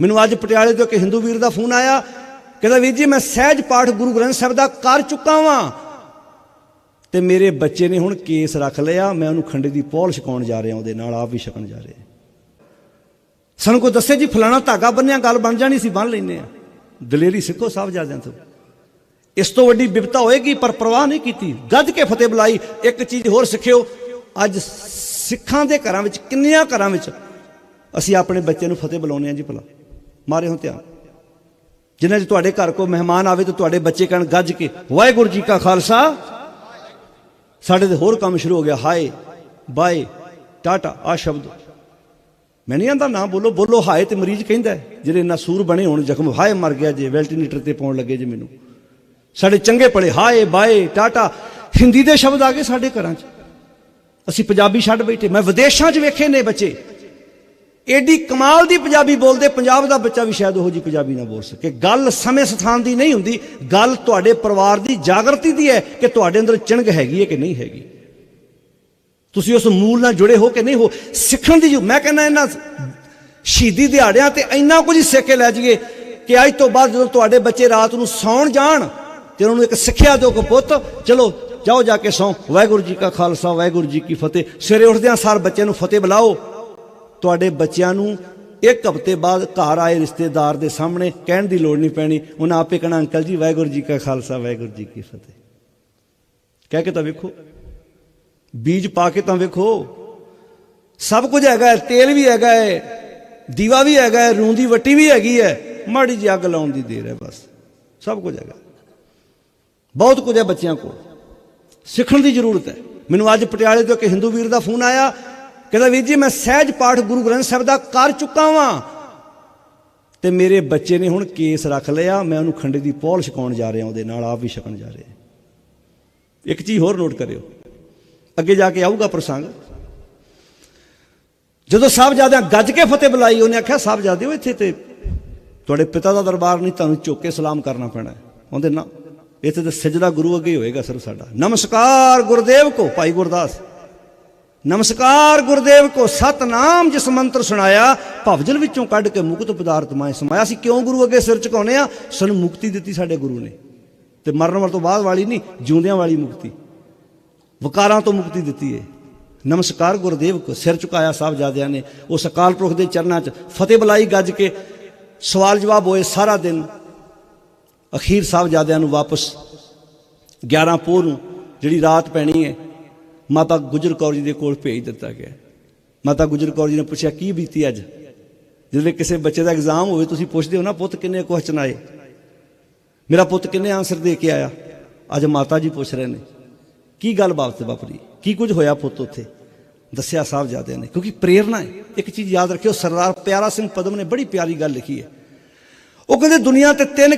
ਮੈਨੂੰ ਅੱਜ ਪਟਿਆਲੇ ਤੋਂ ਇੱਕ ਹਿੰਦੂ ਵੀਰ ਦਾ ਫੋਨ ਆਇਆ, ਕਹਿੰਦਾ ਵੀਰ ਜੀ ਮੈਂ ਸਹਿਜ ਪਾਠ ਗੁਰੂ ਗ੍ਰੰਥ ਸਾਹਿਬ ਦਾ ਕਰ ਚੁੱਕਾ ਵਾਂ। ਤੇ ਮੇਰੇ ਬੱਚੇ ਨੇ ਹੁਣ ਕੇਸ ਰੱਖ ਲਿਆ, ਮੈਂ ਉਹਨੂੰ ਖੰਡੇ ਦੀ ਪੌਲ ਛਕਾਉਣ ਜਾ ਰਿਹਾ, ਉਹਦੇ ਨਾਲ ਆਪ ਵੀ ਛਕਣ ਜਾ ਰਿਹਾ। ਸਾਨੂੰ ਕੋ ਦੱਸੇ ਜੀ, ਫਲਾਣਾ ਧਾਗਾ ਬੰਨਿਆ, ਗੱਲ ਬਣ ਜਾਣੀ ਸੀ, ਬੰਨ ਲੈਨੇ ਆ। ਦਲੇਰੀ ਸਿੱਖੋ ਸਾਹਿਬ ਜਾਦਿਆਂ ਤੋਂ। ਇਸ ਤੋਂ ਵੱਡੀ ਵਿਪਤਾ ਹੋਏਗੀ, ਪਰ ਪ੍ਰਵਾਹ ਨਹੀਂ ਕੀਤੀ। ਗੱਜ ਕੇ ਫਤਿਹ ਬੁਲਾਈ, ਇੱਕ ਚੀਜ਼ ਹੋਰ ਸਿੱਖਿਓ। ਅੱਜ ਸਿੱਖਾਂ ਦੇ ਘਰਾਂ ਵਿੱਚ, ਕਿੰਨਿਆਂ ਘਰਾਂ ਵਿੱਚ, ਅਸੀਂ ਆਪਣੇ ਬੱਚੇ ਨੂੰ ਫਤਿਹ ਬੁਲਾਉਂਦੇ ਆ ਜੀ ਭਲਾ। ਮਾਰੇ ਹੋ ਧਿਆਨ। ਜਿਨ੍ਹਾਂ 'ਚ ਤੁਹਾਡੇ ਘਰ ਕੋ ਮਹਿਮਾਨ ਆਵੇ ਤਾਂ ਤੁਹਾਡੇ ਬੱਚੇ ਕਹਿਣ, ਗੱਜ ਕੇ, ਵਾਹਿਗੁਰੂ ਜੀ ਕਾ ਖਾਲਸਾ। ਸਾਡੇ ਤੇ ਹੋਰ ਕੰਮ ਸ਼ੁਰੂ ਹੋ ਗਿਆ। ਹਾਏ, ਬਾਏ, ਟਾਟਾ ਆ ਸ਼ਬਦ। ਮੈਂ ਨਹੀਂ ਆਂਦਾ ਨਾ ਬੋਲੋ ਬੋਲੋ, ਹਾਏ ਤੇ ਮਰੀਜ਼ ਕਹਿੰਦਾ ਜਿਹੜੇ ਇੰਨਾ ਸੂਰ ਬਣੇ ਹੋਣ, ਜ਼ਖਮ, ਹਾਏ ਮਰ ਗਿਆ ਜੇ ਵੈਲਟੀਨੇਟਰ ਤੇ ਪਾਉਣ ਲੱਗੇ ਜੇ ਮੈਨੂੰ। ਸਾਡੇ ਚੰਗੇ ਪੜੇ ਹਾਏ, ਬਾਏ, ਟਾਟਾ। ਹਿੰਦੀ ਦੇ ਸ਼ਬਦ ਆ ਗਏ ਸਾਡੇ ਘਰਾਂ 'ਚ। ਅਸੀਂ ਪੰਜਾਬੀ ਛੱਡ ਬੈਠੇ, ਮੈਂ ਵਿਦੇਸ਼ਾਂ 'ਚ ਵੇਖੇ ਨੇ ਬੱਚੇ। ਐਡੀ ਕਮਾਲ ਦੀ ਪੰਜਾਬੀ ਬੋਲਦੇ, ਪੰਜਾਬ ਦਾ ਬੱਚਾ ਵੀ ਸ਼ਾਇਦ ਉਹੋ ਜੀ ਪੰਜਾਬੀ ਨਾ ਬੋਲ ਸਕੇ। ਗੱਲ ਸਮੇਂ ਸਥਾਨ ਦੀ ਨਹੀਂ ਹੁੰਦੀ, ਗੱਲ ਤੁਹਾਡੇ ਪਰਿਵਾਰ ਦੀ ਜਾਗਰਤੀ ਦੀ ਹੈ ਕਿ ਤੁਹਾਡੇ ਅੰਦਰ ਚਿੰਗ ਹੈਗੀ ਹੈ ਕਿ ਨਹੀਂ ਹੈਗੀ। ਤੁਸੀਂ ਉਸ ਮੂਲ ਨਾਲ ਜੁੜੇ ਹੋ ਕਿ ਨਹੀਂ ਹੋ, ਸਿੱਖਣ ਦੀ ਜੋ- ਮੈਂ ਕਹਿੰਦਾ ਇਹਨਾਂ ਸ਼ਹੀਦੀ ਦਿਹਾੜਿਆਂ ਤੇ ਇੰਨਾ ਕੁਝ ਸਿੱਖ ਕੇ ਲੈ ਜਾਈਏ ਕਿ ਅੱਜ ਤੋਂ ਬਾਅਦ ਜਦੋਂ ਤੁਹਾਡੇ ਬੱਚੇ ਰਾਤ ਨੂੰ ਸੌਣ ਜਾਣ, ਤੇ ਉਹਨਾਂ ਨੂੰ ਇੱਕ ਸਿੱਖਿਆ ਦਿਓ ਕਿ ਪੁੱਤ, ਚਲੋ, ਜਾਓ ਜਾ ਕੇ ਸੌ। ਵਾਹਿਗੁਰੂ ਜੀ ਕਾ ਖਾਲਸਾ, ਵਾਹਿਗੁਰੂ ਜੀ ਕੀ ਫਤਿਹ। ਸਵੇਰੇ ਉੱਠਦਿਆਂ ਸਾਰ ਬੱਚੇ ਨੂੰ ਫਤਿਹ ਬੁਲਾਓ। ਤੁਹਾਡੇ ਬੱਚਿਆਂ ਨੂੰ ਇੱਕ ਹਫ਼ਤੇ ਬਾਅਦ ਘਰ ਆਏ ਰਿਸ਼ਤੇਦਾਰ ਦੇ ਸਾਹਮਣੇ ਕਹਿਣ ਦੀ ਲੋੜ ਨਹੀਂ ਪੈਣੀ। ਉਹਨਾਂ ਆਪੇ ਕਹਿਣਾ ਅੰਕਲ ਜੀ ਵਾਹਿਗੁਰੂ ਜੀ ਕਾ ਖਾਲਸਾ ਵਾਹਿਗੁਰੂ ਜੀ ਕੀ ਫਤਿਹ। ਕਹਿ ਕੇ ਤਾਂ ਵੇਖੋ। ਬੀਜ ਪਾ ਕੇ ਤਾਂ ਵੇਖੋ। ਸਭ ਕੁਝ ਹੈਗਾ ਹੈ, ਤੇਲ ਵੀ ਹੈਗਾ ਹੈ ਦੀਵਾ ਵੀ ਹੈਗਾ ਹੈ ਰੂੰ ਦੀ ਵੱਟੀ ਵੀ ਹੈਗੀ ਹੈ। ਮਾੜੀ ਜਿਹੀ ਅੱਗ ਲਾਉਣ ਦੀ ਦੇਰ ਹੈ ਬਸ। ਸਭ ਕੁਝ ਹੈਗਾ। ਬਹੁਤ ਕੁਝ ਹੈ ਬੱਚਿਆਂ ਕੋਲ। ਸਿੱਖਣ ਦੀ ਜ਼ਰੂਰਤ ਹੈ। ਮੈਨੂੰ ਅੱਜ ਪਟਿਆਲੇ ਤੋਂ ਇੱਕ ਹਿੰਦੂ ਵੀਰ ਦਾ ਫੋਨ ਆਇਆ। ਕਹਿੰਦਾ ਵੀਰ ਜੀ, ਮੈਂ ਸਹਿਜ ਪਾਠ ਗੁਰੂ ਗ੍ਰੰਥ ਸਾਹਿਬ ਦਾ ਕਰ ਚੁੱਕਾ ਵਾਂ। ਤੇ ਮੇਰੇ ਬੱਚੇ ਨੇ ਹੁਣ ਕੇਸ ਰੱਖ ਲਿਆ, ਮੈਂ ਉਹਨੂੰ ਖੰਡੇ ਦੀ ਪੌਲ ਛਕਾਉਣ ਜਾ ਰਿਹਾ, ਉਹਦੇ ਨਾਲ ਆਪ ਵੀ ਛਕਣ ਜਾ ਰਿਹਾ। ਇੱਕ ਚੀਜ਼ ਹੋਰ ਨੋਟ ਕਰਿਓ। ਅੱਗੇ ਜਾ ਕੇ ਆਊਗਾ ਪ੍ਰਸੰਗ। ਜਦੋਂ ਸਾਹਿਬਜ਼ਾਦਿਆਂ ਗੱਜ ਕੇ ਫਤਿਹ ਬੁਲਾਈ, ਉਹਨੇ ਆਖਿਆ ਸਾਹਿਬਜ਼ਾਦਿਓ ਇੱਥੇ ਤੇ ਤੁਹਾਡੇ ਪਿਤਾ ਦਾ ਦਰਬਾਰ ਨਹੀਂ, ਤੁਹਾਨੂੰ ਝੁੱਕ ਕੇ ਸਲਾਮ ਕਰਨਾ ਪੈਣਾ ਉਹਦੇ ਨਾ ਇੱਥੇ ਤੇ ਸਜਦਾ ਗੁਰੂ ਅੱਗੇ ਹੋਏਗਾ ਸਿਰ ਸਾਡਾ। ਨਮਸਕਾਰ ਗੁਰਦੇਵ ਕੋ, ਭਾਈ ਗੁਰਦਾਸ। ਨਮਸਕਾਰ ਗੁਰਦੇਵ ਕੋ ਸਤਨਾਮ, ਜਿਸ ਮੰਤਰ ਸੁਣਾਇਆ, ਭਵਜਲ ਵਿੱਚੋਂ ਕੱਢ ਕੇ ਮੁਕਤ ਪਦਾਰਥ ਮਾਏ ਸਮਾਇਆ। ਸੀ ਕਿਉਂ ਗੁਰੂ ਅੱਗੇ ਸਿਰ ਝੁਕਾਉਨੇ ਆ ਸਾਨੂੰ ਮੁਕਤੀ ਦਿੱਤੀ ਸਾਡੇ ਗੁਰੂ ਨੇ। ਤੇ ਮਰਨ ਵਾਲ ਤੋਂ ਬਾਅਦ ਵਾਲੀ ਨਹੀਂ, ਜਿਉਂਦਿਆਂ ਵਾਲੀ ਮੁਕਤੀ। ਵਕਾਰਾਂ ਤੋਂ ਮੁਕਤੀ ਦਿੱਤੀ ਹੈ ਨਮਸਕਾਰ ਗੁਰਦੇਵ ਕੋ ਸਿਰ ਝੁਕਾਇਆ ਸਾਹਿਬਜ਼ਾਦਿਆਂ ਨੇ। ਉਹ ਸਕਾਲ ਪੁਰਖ ਦੇ ਚਰਨਾਂ 'ਚ ਫਤਿਹ ਬੁਲਾਈ ਗੱਜ ਕੇ ਸਵਾਲ ਜਵਾਬ ਹੋਏ ਸਾਰਾ ਦਿਨ। ਅਖੀਰ ਸਾਹਿਬਜ਼ਾਦਿਆਂ ਨੂੰ ਵਾਪਸ 11 ਪੋਹ ਨੂੰ ਜਿਹੜੀ ਰਾਤ ਪੈਣੀ ਹੈ ਮਾਤਾ ਗੁਜਰ ਕੌਰ ਜੀ ਦੇ ਕੋਲ ਭੇਜ ਦਿੱਤਾ ਗਿਆ। ਮਾਤਾ ਗੁਜਰ ਕੌਰ ਜੀ ਨੇ ਪੁੱਛਿਆ, ਕੀ ਬੀਤੀ ਅੱਜ? ਜਦੋਂ ਕਿਸੇ ਬੱਚੇ ਦਾ ਐਗਜ਼ਾਮ ਹੋਵੇ, ਤੁਸੀਂ ਪੁੱਛਦੇ ਹੋ ਨਾ, ਪੁੱਤ ਕਿੰਨੇ ਕੁਐਸਚਨ ਆਏ? ਮੇਰਾ ਪੁੱਤ ਕਿੰਨੇ ਆਨਸਰ ਦੇ ਕੇ ਆਇਆ? ਅੱਜ ਮਾਤਾ ਜੀ ਪੁੱਛ ਰਹੇ ਨੇ, ਕੀ ਗੱਲ ਬਾਤ ਵਾਪਰੀ ਕੀ ਕੁਝ ਹੋਇਆ ਪੁੱਤ ਉੱਥੇ? ਦੱਸਿਆ ਸਾਹਿਬਜ਼ਾਦਿਆਂ ਨੇ, ਕਿਉਂਕਿ ਪ੍ਰੇਰਣਾ ਹੈ। ਇੱਕ ਚੀਜ਼ ਯਾਦ ਰੱਖਿਓ, ਸਰਦਾਰ ਪਿਆਰਾ ਸਿੰਘ ਪਦਮ ਨੇ ਬੜੀ ਪਿਆਰੀ ਗੱਲ ਲਿਖੀ ਹੈ। ਉਹ ਕਹਿੰਦੇ, ਦੁਨੀਆ ਤੇ ਤਿੰਨ